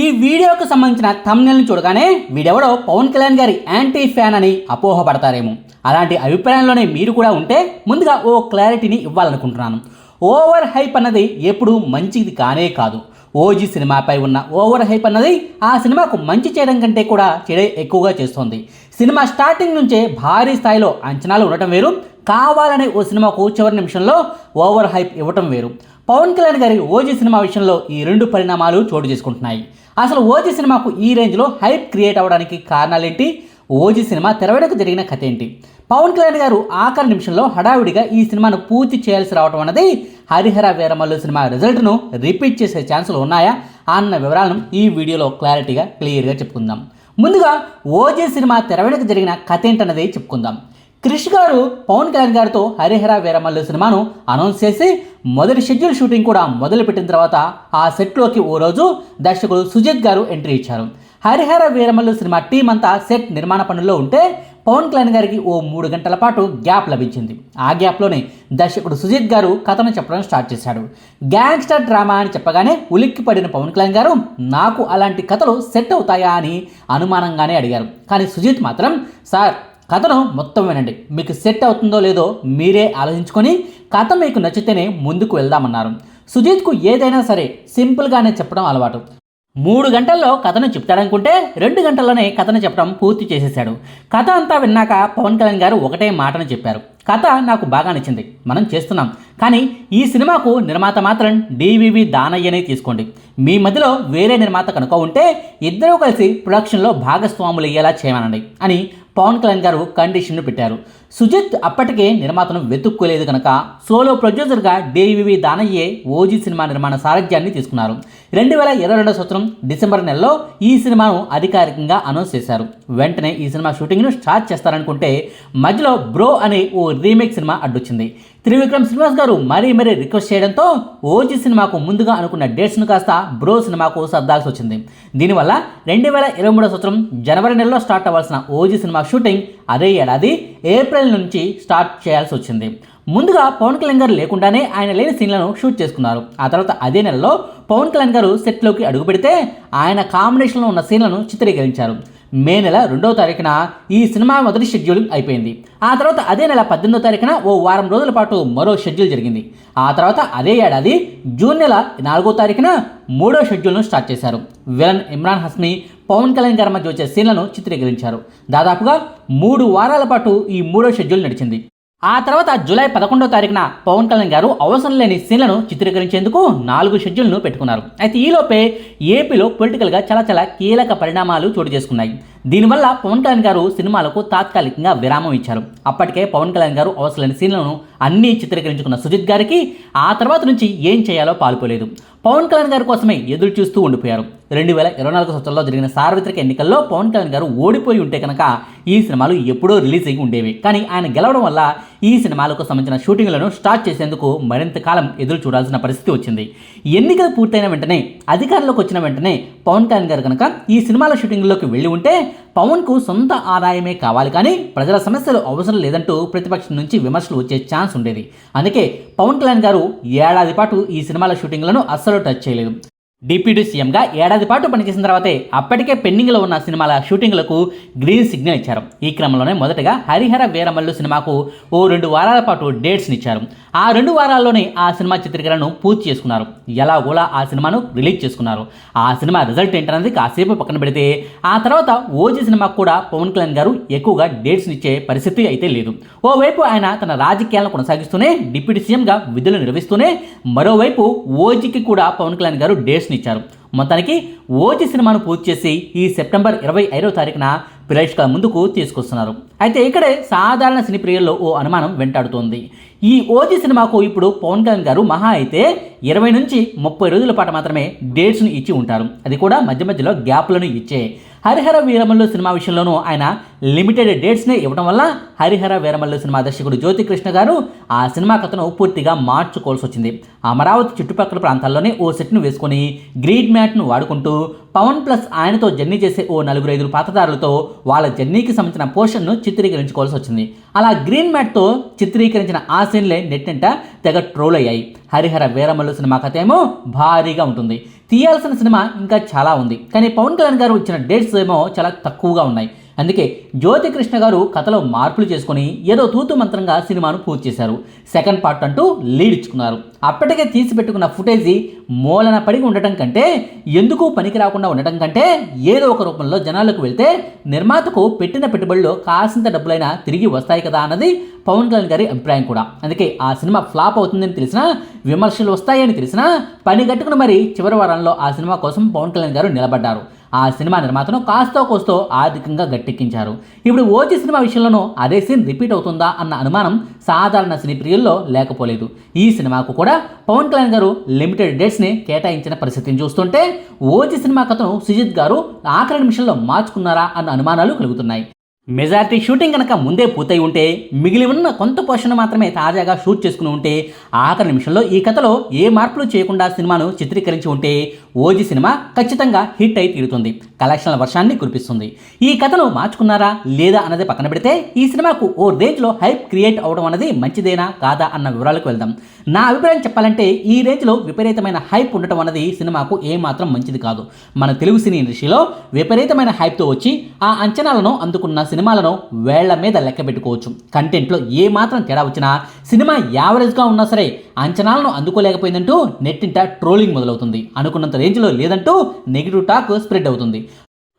ఈ వీడియోకు సంబంధించిన thumbnail చూడగానే వీడెవడో పవన్ కళ్యాణ్ గారి యాంటీ ఫ్యాన్ అని అపోహపడతారేమో. అలాంటి అభిప్రాయంలోనే మీరు కూడా ఉంటే ముందుగా ఓ క్లారిటీని ఇవ్వాలనుకుంటున్నాను. ఓవర్ హైప్ అన్నది ఎప్పుడూ మంచిది కానే కాదు. ఓజీ సినిమాపై ఉన్న ఓవర్ హైప్ అన్నది ఆ సినిమాకు మంచి చేయడం కంటే కూడా చెడే ఎక్కువగా చేస్తోంది. సినిమా స్టార్టింగ్ నుంచే భారీ స్థాయిలో అంచనాలు ఉండటం వేరు. కావాలనే ఓ సినిమాకు చివరి నిమిషంలో ఓవర్ హైప్ ఇవ్వటం వేరు. పవన్ కళ్యాణ్ గారి ఓజీ సినిమా విషయంలో ఈ రెండు పరిణామాలు చోటు చేసుకుంటున్నాయి. అసలు ఓజీ సినిమాకు ఈ రేంజ్లో హైప్ క్రియేట్ అవ్వడానికి కారణాలేంటి? ఓజీ సినిమా తెరవేడకు జరిగిన కథ ఏంటి పవన్ కళ్యాణ్ గారు ఆఖరి నిమిషంలో హడావిడిగా ఈ సినిమాను పూర్తి చేయాల్సి రావడం అన్నది హరిహర వీరమల్లు సినిమా రిజల్ట్ను రిపీట్ చేసే ఛాన్సులు ఉన్నాయా అన్న వివరాలను ఈ వీడియోలో క్లారిటీగా క్లియర్గా చెప్పుకుందాం. ముందుగా ఓజీ సినిమా తెరవేడకు జరిగిన కథ ఏంటన్నది చెప్పుకుందాం. క్రిష్ గారు పవన్ కళ్యాణ్ గారితో హరిహర వీరమల్లు సినిమాను అనౌన్స్ చేసి మొదటి షెడ్యూల్ షూటింగ్ కూడా మొదలుపెట్టిన తర్వాత ఆ సెట్లోకి ఓ రోజు దర్శకుడు సుజిత్ గారు ఎంట్రీ ఇచ్చారు. హరిహర వీరమల్లు సినిమా టీం అంతా సెట్ నిర్మాణ పనుల్లో ఉంటే పవన్ కళ్యాణ్ గారికి ఓ మూడు గంటల పాటు గ్యాప్ లభించింది. ఆ గ్యాప్లోనే దర్శకుడు సుజిత్ గారు కథను చెప్పడం స్టార్ట్ చేశాడు. గ్యాంగ్స్టర్ డ్రామా అని చెప్పగానే ఉలిక్కి పడిన పవన్ కళ్యాణ్ గారు నాకు అలాంటి కథలు సెట్ అవుతాయా? అని అనుమానంగానే అడిగారు. కానీ సుజిత్ మాత్రం సార్ కథను మొత్తం వినండి మీకు సెట్ అవుతుందో లేదో మీరే ఆలోచించుకొని కథ మీకు నచ్చితేనే ముందుకు వెళ్దామన్నారు. సుజిత్కు ఏదైనా సరే సింపుల్గానే చెప్పడం అలవాటు. మూడు గంటల్లో కథను చెప్తాడనుకుంటే రెండు గంటల్లోనే కథను చెప్పడం పూర్తి చేసేశాడు. కథ అంతా విన్నాక పవన్ కళ్యాణ్ గారు ఒకటే మాటను చెప్పారు. కథ నాకు బాగా నచ్చింది. మనం చేస్తున్నాం. కానీ ఈ సినిమాకు నిర్మాత మాత్రం డివివి దానయ్యనే తీసుకోండి. మీ మధ్యలో వేరే నిర్మాత కనుక ఉంటే ఇద్దరూ కలిసి ప్రొడక్షన్లో భాగస్వాములు అయ్యేలా చేయమనండి అని పవన్ కళ్యాణ్ గారు కండిషన్ పెట్టారు. సుజిత్ అప్పటికే నిర్మాతను వెతుక్కోలేదు కనుక సోలో ప్రొడ్యూసర్గా డివివి దానయ్యే ఓజీ సినిమా నిర్మాణ సారథ్యాన్ని తీసుకున్నారు. రెండు వేల ఇరవై రెండో సంవత్సరం డిసెంబర్ నెలలో ఈ సినిమాను అధికారికంగా అనౌన్స్ చేశారు. వెంటనే ఈ సినిమా షూటింగ్ను స్టార్ట్ చేస్తారనుకుంటే మధ్యలో బ్రో అనే ఓ రీమేక్ సినిమా అడ్డొచ్చింది. త్రివిక్రమ్ శ్రీనివాస్ గారు మరీ మరీ రిక్వెస్ట్ చేయడంతో ఓజీ సినిమాకు ముందుగా అనుకున్న డేట్స్ను కాస్త బ్రో సినిమాకు సర్దాల్సి వచ్చింది. దీనివల్ల రెండు వేల ఇరవై మూడో సంవత్సరం జనవరి నెలలో స్టార్ట్ అవ్వాల్సిన ఓజీ సినిమా షూటింగ్ అదే ఏడాది ఏప్రిల్ నుంచి స్టార్ట్ చేయాల్సి వచ్చింది. ముందుగా పవన్ కళ్యాణ్ గారు లేకుండానే ఆయన లేని సీన్లను షూట్ చేసుకున్నారు. ఆ తర్వాత అదే నెలలో పవన్ కళ్యాణ్ గారు సెట్లోకి అడుగుపెడితే ఆయన కాంబినేషన్లో ఉన్న సీన్లను చిత్రీకరించారు. మే నెల రెండవ తారీఖున ఈ సినిమా మొదటి షెడ్యూల్ అయిపోయింది. ఆ తర్వాత అదే నెల పద్దెనిమిదో తారీఖున ఓ వారం రోజుల పాటు మరో షెడ్యూల్ జరిగింది. ఆ తర్వాత అదే ఏడాది జూన్ నెల నాలుగో తారీఖున మూడో షెడ్యూల్ను స్టార్ట్ చేశారు. విలన్ ఇమ్రాన్ హస్మి పవన్ కళ్యాణ్ గారి మధ్య వచ్చే సీన్లను చిత్రీకరించారు. దాదాపుగా మూడు వారాల పాటు ఈ మూడో షెడ్యూల్ నడిచింది. ఆ తర్వాత జూలై పదకొండో తారీఖున పవన్ కళ్యాణ్ గారు అవసరం లేని సీన్లను చిత్రీకరించేందుకు నాలుగు షెడ్యూల్ను పెట్టుకున్నారు. అయితే ఈలోపే ఏపీలో పొలిటికల్గా చాలా చాలా కీలక పరిణామాలు చోటు చేసుకున్నాయి. దీనివల్ల పవన్ కళ్యాణ్ గారు సినిమాలకు తాత్కాలికంగా విరామం ఇచ్చారు. అప్పటికే పవన్ కళ్యాణ్ గారు అవసరం లేని సీన్లను అన్నీ చిత్రీకరించుకున్న సుజిత్ గారికి ఆ తర్వాత నుంచి ఏం చేయాలో పాల్పోలేదు. పవన్ కళ్యాణ్ గారి కోసమే ఎదురు చూస్తూ ఉండిపోయారు. రెండు వేల ఇరవై నాలుగు సంవత్సరంలో జరిగిన సార్వత్రిక ఎన్నికల్లో పవన్ కళ్యాణ్ గారు ఓడిపోయి ఉంటే కనుక ఈ సినిమాలు ఎప్పుడో రిలీజ్ అయ్యి ఉండేవి. కానీ ఆయన గెలవడం వల్ల ఈ సినిమాలకు సంబంధించిన షూటింగ్లను స్టార్ట్ చేసేందుకు మరింత కాలం ఎదురు చూడాల్సిన పరిస్థితి వచ్చింది. ఎన్నికలు పూర్తయిన వెంటనే అధికారంలోకి వచ్చిన వెంటనే పవన్ కళ్యాణ్ గారు కనుక ఈ సినిమాల షూటింగ్లోకి వెళ్ళి ఉంటే పవన్కు సొంత ఆదాయమే కావాలి. కానీ ప్రజల సమస్యలు అవసరం లేదంటూ ప్రతిపక్షం నుంచి విమర్శలు వచ్చే ఛాన్స్ ఉండేది. అందుకే పవన్ కళ్యాణ్ గారు ఏడాది పాటు ఈ సినిమాల షూటింగ్లను అస్సలు టచ్ చేయలేదు. డిప్యూటీ సీఎంగా ఏడాది పాటు పనిచేసిన తర్వాతే అప్పటికే పెండింగ్లో ఉన్న సినిమాల షూటింగ్లకు గ్రీన్ సిగ్నల్ ఇచ్చారు. ఈ క్రమంలోనే మొదటగా హరిహర వీరమల్లు సినిమాకు ఓ రెండు వారాల పాటు డేట్స్ని ఇచ్చారు. ఆ రెండు వారాల్లోనే ఆ సినిమా చిత్రీకరణను పూర్తి చేసుకున్నారు. ఎలాగోలా ఆ సినిమాను రిలీజ్ చేసుకున్నారు. ఆ సినిమా రిజల్ట్ ఏంటన్నది కాసేపు పక్కన పెడితే ఆ తర్వాత ఓజీ సినిమాకు కూడా పవన్ కళ్యాణ్ గారు ఎక్కువగా డేట్స్ని ఇచ్చే పరిస్థితి అయితే లేదు. ఓవైపు ఆయన తన రాజకీయాలను కొనసాగిస్తూనే డిప్యూటీ సీఎంగా విధులు నిర్వహిస్తూనే మరోవైపు ఓజీకి కూడా పవన్ కళ్యాణ్ గారు డేట్స్ డేట్స్ని ఇచ్చారు మొత్తానికి ఓజీ సినిమాను పూర్తి చేసి ఈ సెప్టెంబర్ ఇరవై ఐదవ తారీఖున ప్రేక్షకుల ముందుకు తీసుకొస్తున్నారు. అయితే ఇక్కడే సాధారణ సినీ ప్రియుల్లో ఓ అనుమానం వెంటాడుతోంది. ఈ ఓజీ సినిమాకు ఇప్పుడు పవన్ కళ్యాణ్ గారు మహా అయితే ఇరవై నుంచి ముప్పై రోజుల పాటు మాత్రమే డేట్స్ను ఇచ్చి ఉంటారు. అది కూడా మధ్య మధ్యలో గ్యాప్లను ఇచ్చే హరిహర వీరమల్లు సినిమా విషయంలోనూ ఆయన లిమిటెడ్ డేట్స్నే ఇవ్వడం వల్ల హరిహర వీరమల్లు సినిమా దర్శకుడు జ్యోతి కృష్ణ గారు ఆ సినిమా కథను పూర్తిగా మార్చుకోవాల్సి వచ్చింది. అమరావతి చుట్టుపక్కల ప్రాంతాల్లోనే ఓ సెట్ను వేసుకొని గ్రీడ్ మ్యాట్ను వాడుకుంటూ పవన్ ప్లస్ ఆయనతో జర్నీ చేసే ఓ నలుగురు ఐదుగురు పాత్రదారులతో వాళ్ళ జర్నీకి సంబంధించిన పోర్షన్ను చిత్రీకరించుకోవాల్సి వచ్చింది. అలా గ్రీన్ మ్యాట్తో చిత్రీకరించిన ఆ సీన్లే నెట్టింట తెగ ట్రోల్ అయ్యాయి. హరిహర వీరమల్లు సినిమా కథ ఏమో భారీగా ఉంటుంది. తీయాల్సిన సినిమా ఇంకా చాలా ఉంది. కానీ పవన్ కళ్యాణ్ గారు ఇచ్చిన డేట్స్ ఏమో చాలా తక్కువగా ఉన్నాయి. అందుకే జ్యోతి కృష్ణ గారు కథలో మార్పులు చేసుకుని ఏదో తూతు మంత్రంగా సినిమాను పూర్తి చేశారు. సెకండ్ పార్ట్ అంటూ లీడ్ ఇచ్చుకున్నారు. అప్పటికే తీసి పెట్టుకున్న ఫుటేజీ మూలన పడి ఉండటం కంటే ఎందుకు పనికి రాకుండా ఉండటం కంటే ఏదో ఒక రూపంలో జనాలకు వెళ్తే నిర్మాతకు పెట్టిన పెట్టుబడిలో కాసింత డబ్బులైనా తిరిగి వస్తాయి కదా అన్నది పవన్ కళ్యాణ్ గారి అభిప్రాయం కూడా. అందుకే ఆ సినిమా ఫ్లాప్ అవుతుందని తెలిసినా విమర్శలు వస్తాయని తెలిసినా పని కట్టుకుని మరి చివరి వారంలో ఆ సినిమా కోసం పవన్ కళ్యాణ్ గారు నిలబడ్డారు. ఆ సినిమా నిర్మాతను కాస్తో కోస్తో ఆర్థికంగా గట్టెక్కించారు. ఇప్పుడు ఓజీ సినిమా విషయంలోనూ అదే సీన్ రిపీట్ అవుతుందా అన్న అనుమానం సాధారణ సినీ ప్రియుల్లో లేకపోలేదు. ఈ సినిమాకు కూడా పవన్ కళ్యాణ్ గారు లిమిటెడ్ డేట్స్ని కేటాయించిన పరిస్థితిని చూస్తుంటే ఓజీ సినిమా కథను సుజిత్ గారు ఆఖరి నిమిషంలో మార్చుకున్నారా అన్న అనుమానాలు కలుగుతున్నాయి. మెజారిటీ షూటింగ్ కనుక ముందే పూర్తయి ఉంటే మిగిలి ఉన్న కొంత పోర్షన్ మాత్రమే తాజాగా షూట్ చేసుకుని ఉంటే ఆఖరి నిమిషంలో ఈ కథలో ఏ మార్పులు చేయకుండా సినిమాను చిత్రీకరించి ఉంటే ఓజీ సినిమా ఖచ్చితంగా హిట్ అయి తీరుతుంది. కలెక్షన్ల వర్షాన్ని కురిపిస్తుంది. ఈ కథను మార్చుకున్నారా లేదా అన్నది పక్కన పెడితే ఈ సినిమాకు ఓ రేంజ్లో హైప్ క్రియేట్ అవడం అనేది మంచిదేనా కాదా అన్న వివరాలకు వెళ్దాం. నా అభిప్రాయం చెప్పాలంటే ఈ రేంజ్లో విపరీతమైన హైప్ ఉండటం అన్నది సినిమాకు ఏమాత్రం మంచిది కాదు. మన తెలుగు సినీ ఇండస్ట్రీలో విపరీతమైన హైప్తో వచ్చి ఆ అంచనాలను అందుకున్న సినిమాలను వేళ్ళ మీద లెక్క పెట్టుకోవచ్చు. కంటెంట్లో ఏ మాత్రం తేడా వచ్చినా సినిమా యావరేజ్గా ఉన్నా సరే అంచనాలను అందుకోలేకపోయిందంటూ నెట్టింట ట్రోలింగ్ మొదలవుతుంది. అనుకున్నంత రేంజ్లో లేదంటూ నెగిటివ్ టాక్ స్ప్రెడ్ అవుతుంది.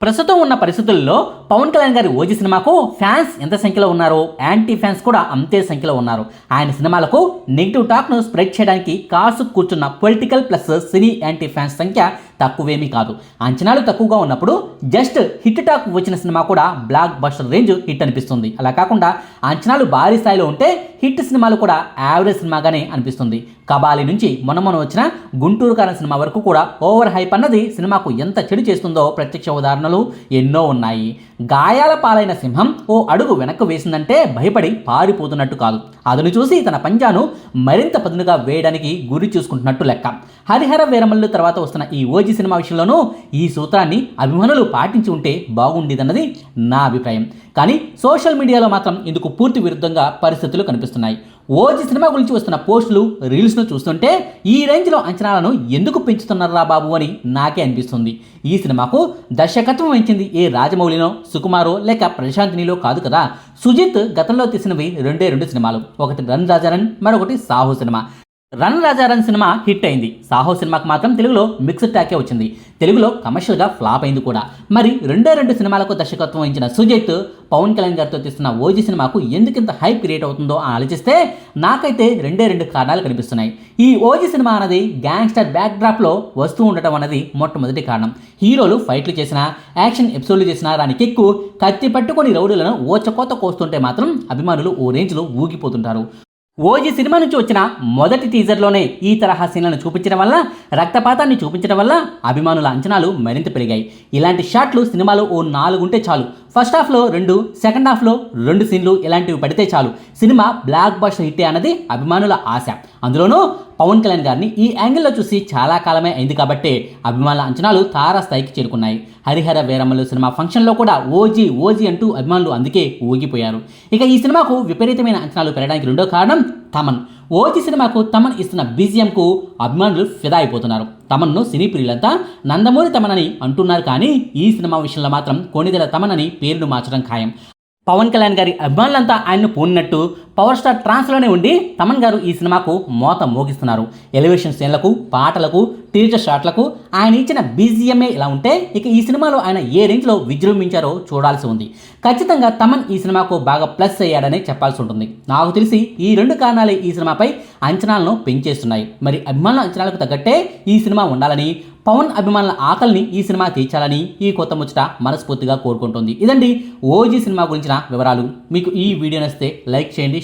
ప్రస్తుతం ఉన్న పరిస్థితుల్లో పవన్ కళ్యాణ్ గారి ఓజీ సినిమాకు ఫ్యాన్స్ ఎంత సంఖ్యలో ఉన్నారో? యాంటీ ఫ్యాన్స్ కూడా అంతే సంఖ్యలో ఉన్నారు. ఆయన సినిమాలకు నెగిటివ్ టాక్ను స్ప్రెడ్ చేయడానికి కాసు కూర్చున్న political plus cine anti fans సంఖ్య తక్కువేమీ కాదు. అంచనాలు తక్కువగా ఉన్నప్పుడు జస్ట్ హిట్ టాక్ వచ్చిన సినిమా కూడా బ్లాక్ బస్టర్ రేంజ్ హిట్ అనిపిస్తుంది. అలా కాకుండా అంచనాలు భారీ స్థాయిలో ఉంటే హిట్ సినిమాలు కూడా యావరేజ్ సినిమాగానే అనిపిస్తుంది. కబాలి నుంచి మొన్న మొన్న వచ్చిన గుంటూరు కారం సినిమా వరకు కూడా ఓవర్ హైప్ అన్నది సినిమాకు ఎంత చెడు చేస్తుందో ప్రత్యక్ష ఉదాహరణలు ఎన్నో ఉన్నాయి. గాయాల పాలైన సింహం ఓ అడుగు వెనక్కు వేసిందంటే భయపడి పారిపోతున్నట్టు కాదు. అతను చూసి తన పంజాను మరింత పదునుగా వేయడానికి గురి చూసుకుంటున్నట్టు లెక్క. హరిహర వీరమల్లు తర్వాత వస్తున్న ఈ ఓజీ సినిమా విషయంలోనూ ఈ సూత్రాన్ని అభిమానులు పాటించి ఉంటే బాగుండేదన్నది నా అభిప్రాయం. కానీ సోషల్ మీడియాలో మాత్రం ఇందుకు పూర్తి విరుద్ధంగా పరిస్థితులు కనిపిస్తున్నాయి. ఓజీ సినిమా గురించి వస్తున్న పోస్టులు రీల్స్ను చూస్తుంటే ఈ రేంజ్లో అంచనాలను ఎందుకు పెంచుతున్నారా బాబు అని నాకే అనిపిస్తుంది. ఈ సినిమాకు దర్శకత్వం వహించింది ఏ రాజమౌళినో సుకుమారో లేక ప్రశాంతినిలో కాదు కదా? సుజిత్ గతంలో తీసినవి రెండే రెండు సినిమాలు. ఒకటి రన్ రాజారన్ మరొకటి Saaho cinema. Run Raja run cinema hit అయింది. సాహో సినిమాకి మాత్రం తెలుగులో మిక్స్డ్ టాకే వచ్చింది. తెలుగులో కమర్షియల్గా ఫ్లాప్ అయింది కూడా. మరి రెండే రెండు సినిమాలకు దర్శకత్వం వహించిన సుజిత్ పవన్ కళ్యాణ్ గారితో తీస్తున్న ఓజీ సినిమాకు ఎందుకింత హైప్ క్రియేట్ అవుతుందో అని ఆలోచిస్తే నాకైతే రెండే రెండు కారణాలు కనిపిస్తున్నాయి. ఈ ఓజీ సినిమా అనేది గ్యాంగ్స్టర్ బ్యాక్ డ్రాప్లో వస్తూ ఉండటం అనేది మొట్టమొదటి కారణం. హీరోలు ఫైట్లు చేసినా యాక్షన్ ఎపిసోడ్లు చేసినా దాని కిక్కు కత్తి పట్టుకొని రౌడీలను ఓచకోత కోస్తుంటే మాత్రం అభిమానులు ఓ రేంజ్లో ఊగిపోతుంటారు. ఓజీ సినిమా నుంచి వచ్చిన మొదటి టీజర్లోనే ఈ తరహా సీన్లను చూపించడం వల్ల రక్తపాతాన్ని చూపించడం వల్ల అభిమానుల అంచనాలు మరింత పెరిగాయి. ఇలాంటి షాట్లు సినిమాలో ఓ నాలుగు ఉంటే చాలు. ఫస్ట్ హాఫ్లో రెండు సెకండ్ హాఫ్లో రెండు సీన్లు ఇలాంటివి పడితే చాలు. సినిమా బ్లాక్ బస్టర్ హిట్టే అన్నది అభిమానుల ఆశ. అందులోనూ పవన్ కళ్యాణ్ గారిని ఈ యాంగిల్లో చూసి చాలా కాలమే అయింది కాబట్టి అభిమానుల అంచనాలు తారాస్థాయికి చేరుకున్నాయి. హరిహర వీరమ్మలు సినిమా ఫంక్షన్లో కూడా ఓజీ ఓజీ అంటూ అభిమానులు అందుకే ఊగిపోయారు. ఇక ఈ సినిమాకు విపరీతమైన అంచనాలు పెరగడానికి రెండో కారణం తమన్. ఓజీ సినిమాకు తమన్ ఇస్తున్న బీజిఎంకు అభిమానులు ఫిదా అయిపోతున్నారు. తమన్ను సినీ ప్రియులంతా నందమూరి తమన్ అని అంటున్నారు కానీ ఈ సినిమా విషయంలో మాత్రం కొణిదెల తమన్ అని పేరును మార్చడం ఖాయం. పవన్ కళ్యాణ్ గారి అభిమానులంతా ఆయన్ను పోనినట్టు పవర్ స్టార్ ట్రాన్స్లోనే ఉండి తమన్ గారు ఈ సినిమాకు మోత మోగిస్తున్నారు. ఎలివేషన్ సీన్లకు పాటలకు టీచర్ షాట్లకు ఆయన ఇచ్చిన బీజిఎంఏ ఇలా ఉంటే ఇక ఈ సినిమాలో ఆయన ఏ రేంజ్లో విజృంభించారో చూడాల్సి ఉంది. ఖచ్చితంగా తమన్ ఈ సినిమాకు బాగా ప్లస్ అయ్యాడనే చెప్పాల్సి ఉంటుంది. నాకు తెలిసి ఈ రెండు కారణాలే ఈ సినిమాపై అంచనాలను పెంచేస్తున్నాయి. మరి అభిమానుల అంచనాలకు తగ్గట్టే ఈ సినిమా ఉండాలని పవన్ అభిమానుల ఆకలిని ఈ సినిమా తీర్చాలని ఈ కొత్త ముచ్చట మనస్ఫూర్తిగా కోరుకుంటుంది. ఇదండి ఓజీ సినిమా గురించిన వివరాలు. మీకు ఈ వీడియో నచ్చితే లైక్ చేయండి